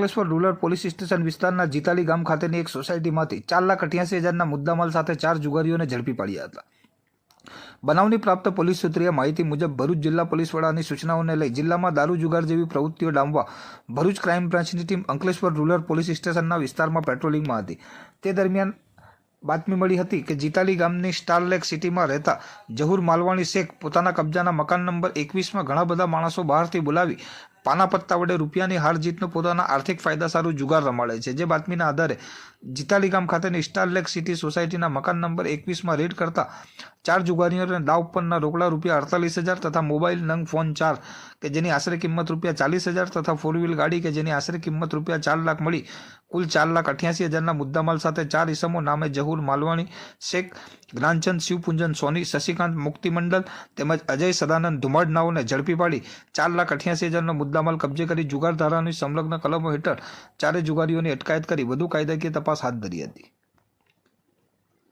Ankleshwar rural police station વિસ્તારના જીતાલી ગામ ખાતેની એક સોસાયટીમાંથી ચાર લાખ અઠ્યાસી હજારના મુદ્દામાલ સાથે ચાર જુગારીઓને ઝડપી પાડ્યા હતા. બનાવની પ્રાપ્ત પોલીસ સૂત્રીય માહિતી મુજબ ભરૂચ જિલ્લા પોલીસ વડાની સૂચનાઓને લઈ જિલ્લામાં દારૂ જુગાર જેવી પ્રવૃત્તિઓ ડામવા ભરૂચ ક્રાઇમ બ્રાન્ચની ટીમ અંકલેશ્વર રૂરલ પોલીસ સ્ટેશનના વિસ્તારમાં પેટ્રોલિંગમાં હતી. તે દરમિયાન બાતમી મળી હતી કે જીતાલી ગામની સ્ટારલેક સિટીમાં રહેતા જહુર માલવાણી શેખ પોતાના કબજાના મકાન નંબર એકવીસમાં ઘણા બધા માણસો બહારથી બોલાવી પાના પત્તા વડે રૂપિયાની હાર જીતનો પોતાના આર્થિક ફાયદા સારું જુગાર રમાડે છે. જે બાતમીના આધારે જીતાલી ગામ ખાતેની સ્ટારલેક સિટી સોસાયટીના મકાન નંબર એકવીસમાં રેડ કરતા ચાર જુગારીઓને દાવ પરના રોકડા રૂપિયા અડતાલીસ હજાર તથા મોબાઈલ નંગ ફોન ચાર, કે જેની આશરે કિંમત રૂપિયા ચાલીસ હજાર તથા ફોર વ્હીલ ગાડી, કે જેની આશરે કિંમત રૂપિયા ચાર લાખ મળી. કુલ ચાર લાખ અઠ્યાસી હજારના મુદ્દામાલ સાથે ચાર ઇસમો નામે જહુર માલવાણી, શેખ જ્ઞાનચંદ, શિવપુંજન, સોની, શશિકાંત, મુક્તિમંડલ તેમજ અજય સદાનંદ ધુમાડનાઓને ઝડપી પાડી ચાર લાખ અઠ્યાસી હજારનો મુદ્દામાલ કબજે કરી જુગાર ધારાની સંલગ્ન કલમો હેઠળ ચારે જુગારીઓની અટકાયત કરી. વધુ કાયદાકીય તપાસ હાથ ધરી હતી.